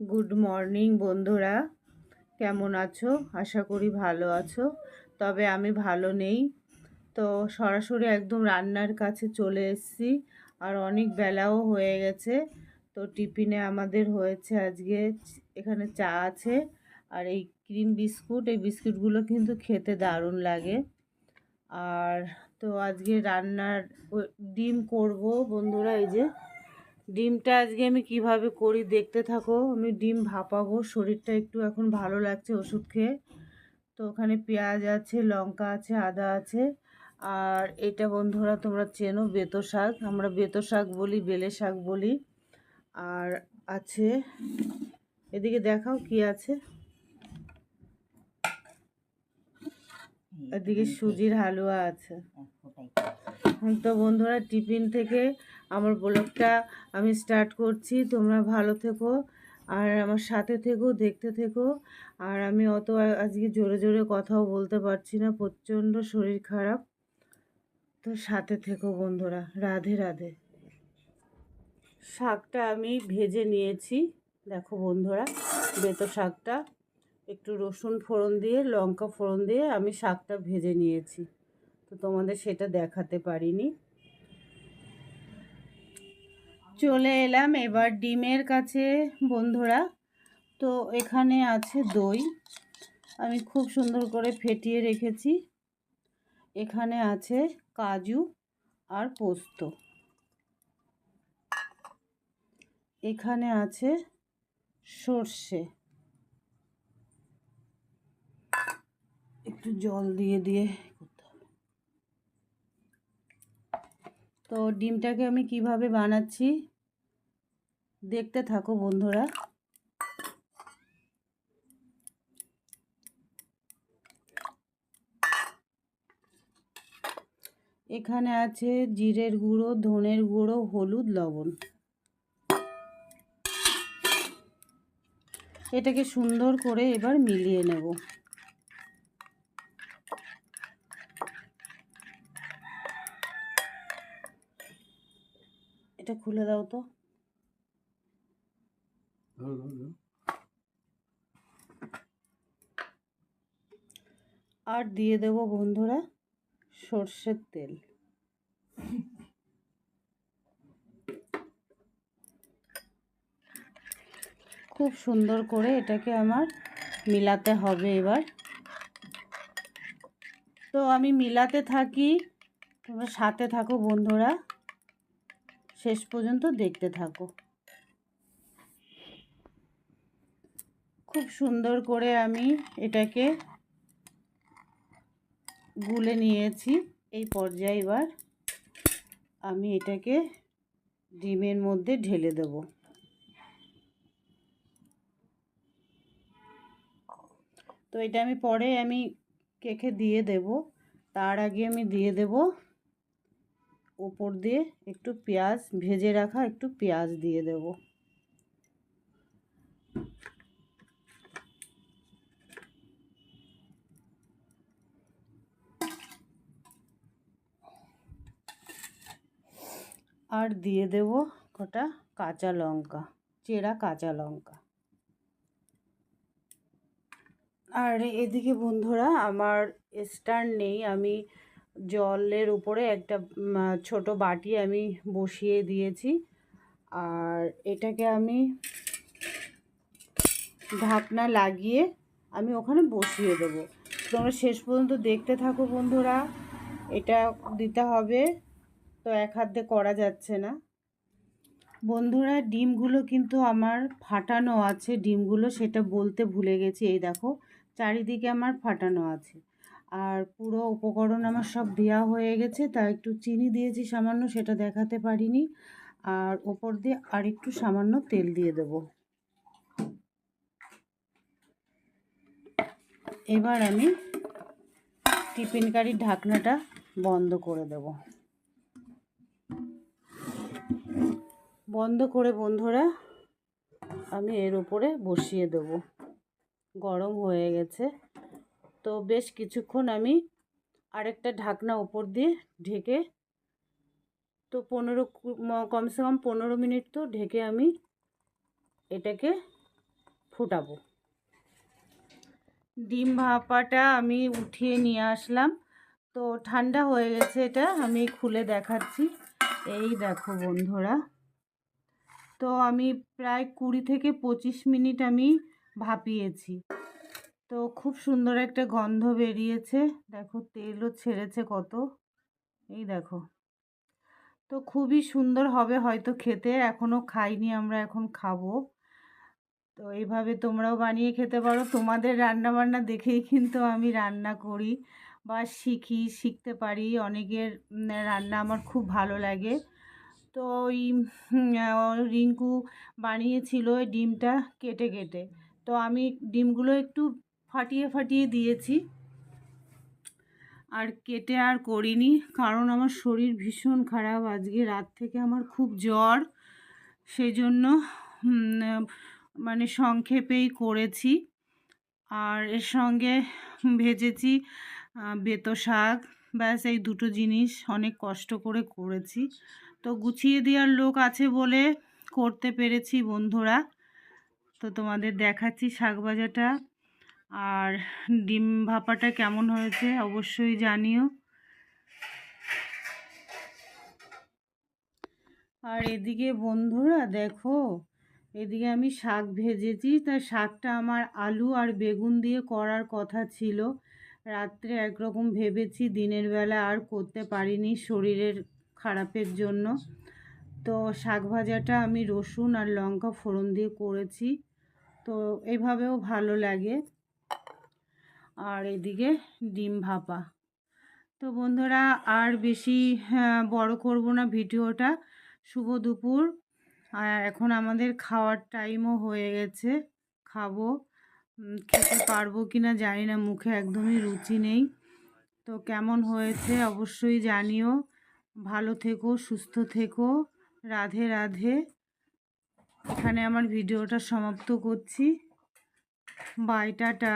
Good morning বন্ধুরা। কেমন আছো? আশা করি ভালো আছো। তবে আমি ভালো নেই। তো সরাসরি একদম রান্নার কাছে চলে এসেছি। আর অনেক বেলাও হয়ে গেছে। তো টিফিনে আমাদের হয়েছে আজকে এখানে চা আছে। আর এই ক্রিম বিস্কুট, এই বিস্কুটগুলো কিন্তু খেতে দারুণ লাগে। আর তো আজকে রান্নার ডিম করব বন্ধুরা। ডিমটা আজকে আমি কীভাবে করি দেখতে থাকো। আমি ডিম ভাপাবো শরীরটা একটু এখন ভালো লাগছে ওষুধ খেয়ে। তো ওখানে পেঁয়াজ আছে লঙ্কা আছে আদা আছে। আর এটা বন্ধুরা তোমরা চেনো বেতো শাক। আমরা বেতো শাক বলি বেলে শাক বলি। আর আছে এদিকে দেখাও কি আছে। এদিকে সুজির হালুয়া আছে। তো বন্ধুরা টিফিন থেকে আমার ব্লগটা আমি স্টার্ট করছি। তোমরা ভালো থেকো আর আমার সাথে থেকো, দেখতে থেকো। আর আমি অত আজকে জোরে জোরে কথাও বলতে পারছি না, প্রচণ্ড শরীর খারাপ। তো সাথে থেকো বন্ধুরা, রাধে রাধে। শাকটা আমি ভেজে নিয়েছি। দেখো বন্ধুরা, বেতো শাকটা। একটু রসুন ফোড়ন দিয়ে, লঙ্কা ফোড়ন দিয়ে আমি শাকটা ভেজে নিয়েছি। তো তোমাদের সেটা দেখাতে পারিনি। চলে এলাম এবার ডিমের কাছে, বন্ধুরা। তো এখানে আছে দই। আমি খুব সুন্দর করে ফেটিয়ে রেখেছি। এখানে আছে কাজু আর পোস্ত। এখানে আছে সর্ষে। একটু জল দিয়ে দিয়ে করতে হবে তো ডিমটাকে আমি কীভাবে বানাচ্ছি? দেখতে থাকো বন্ধুরা। এখানে আছে জিরের গুঁড়ো, ধনের গুঁড়ো, হলুদ, লবণ। এটাকে সুন্দর করে এবার মিলিয়ে নেব। এটা খুলে দাও তো। আর দিয়ে দেব বন্ধুরা সর্ষের তেল। খুব সুন্দর করে এটাকে আমার মিলাতে হবে এবার। তো আমি মিলাতে থাকি তোমরা সাথে থাকো বন্ধুরা। শেষ পর্যন্ত দেখতে থাকো। খুব সুন্দর করে আমি এটাকে গুলে নিয়েছি। এই পর্যায়ে এবার আমি এটাকে ডিমের মধ্যে ঢেলে দেব। তো এটা আমি পরে আমি কেকে দিয়ে দেব। তার আগে আমি দিয়ে দেব উপর দিয়ে একটু পেঁয়াজ ভেজে রাখা একটু পেঁয়াজ দিয়ে দেব। আর দিয়ে দেব কটা কাঁচা লঙ্কা, চেরা কাঁচা লঙ্কা। আর এদিকে বন্ধুরা, আমার স্ট্যান্ড নেই, আমি জলের উপরে একটা ছোট বাটি আমি বসিয়ে দিয়েছি। আর এটাকে আমি ঢাকনা লাগিয়ে আমি ওখানে বসিয়ে দেবো। তোমরা শেষ পর্যন্ত দেখতে থাকো বন্ধুরা, এটা দিতে হবে। তো এক হাত করা যাচ্ছে না। বন্ধুরা, ডিমগুলো কিন্তু আমার ফাটানো আছে। ডিমগুলো সেটা বলতে ভুলে গেছি। এই দেখো, চারিদিকে আমার ফাটানো আছে। আর পুরো উপকরণ আমার সব দেওয়া হয়ে গেছে, তা একটু চিনি দিয়েছি সামান্য, সেটা দেখাতে পারিনি। আর ওপর দিয়ে আর একটু সামান্য তেল দিয়ে দেব। এবার আমি টিফিন কারির ঢাকনাটা বন্ধ করে দেব। বন্ধ করে বন্ধুরা, আমি এর উপরে বসিয়ে দেব। গরম হয়ে গেছে। তো বেশ কিছুক্ষণ আমি আরেকটা ঢাকনা উপর দিয়ে ঢেকে তো পনেরো কমসে কম পনেরো মিনিট তো ঢেকে আমি এটাকে ফোটাবো। ডিম ভাপাটা আমি উঠিয়ে নিয়ে আসলাম। তো ঠান্ডা হয়ে গেছে এটা, আমি খুলে দেখাচ্ছি। এই দেখো বন্ধুরা। তো আমি প্রায় কুড়ি থেকে পঁচিশ মিনিট আমি ভাপিয়েছি। তো খুব সুন্দর একটা গন্ধ বেরিয়েছে। দেখো তেলও ছেড়েছে কত। এই দেখো। তো খুবই সুন্দর হবে হয়তো খেতে এখনও খাইনি আমরা, এখন খাব। তো এইভাবে তোমরাও বানিয়ে খেতে পারো। তোমাদের রান্না বান্না দেখেই কিন্তু আমি রান্না করি বা শিখি, শিখতে পারি। অনেকের রান্না আমার খুব ভালো লাগে। তো ওই রিঙ্কু বানিয়েছিল ওই ডিমটা কেটে কেটে। তো আমি ডিমগুলো একটু ফাটিয়ে ফাটিয়ে দিয়েছি। আর কেটে আর করিনি, কারণ আমার শরীর ভীষণ খারাপ। আজকে রাত থেকে আমার খুব জ্বর সেই জন্য মানে সংক্ষেপেই করেছি। আর এর সঙ্গে ভেজেছি বেতো শাক। ব্যাস, এই দুটো জিনিস অনেক কষ্ট করে করেছি। তো গুছিয়ে দেওয়ার লোক আছে বলে করতে পেরেছি বন্ধুরা। তো তোমাদের দেখাচ্ছি শাক ভাজাটা। আর ডিম ভাপাটা কেমন হয়েছে অবশ্যই জানিও। আর এদিকে বন্ধুরা দেখো, এদিকে আমি শাক ভেজেছি, তা শাকটা আমার আলু আর বেগুন দিয়ে করার কথা ছিল। রাত্রে একরকম ভেবেছি দিনের বেলা আর করতে পারিনি শরীরের খারাপের জন্য। তো শাক ভাজাটা আমি রসুন আর লঙ্কা ফোড়ন দিয়ে করেছি, তো এভাবেও ভালো লাগে। আর এদিকে ডিম ভাপা। তো বন্ধুরা আর বেশি হ্যাঁ, বড় করব না ভিডিওটা। শুভ দুপুর। আর এখন আমাদের খাওয়ার টাইমও হয়ে গেছে। খাব। খেতে পারব কি না জানি না মুখে একদমই রুচি নেই। তো কেমন হয়েছে অবশ্যই জানিও। ভালো থেকো সুস্থ থেকো। রাধে রাধে। এখানে আমার ভিডিওটা সমাপ্ত করছি। Bye tata.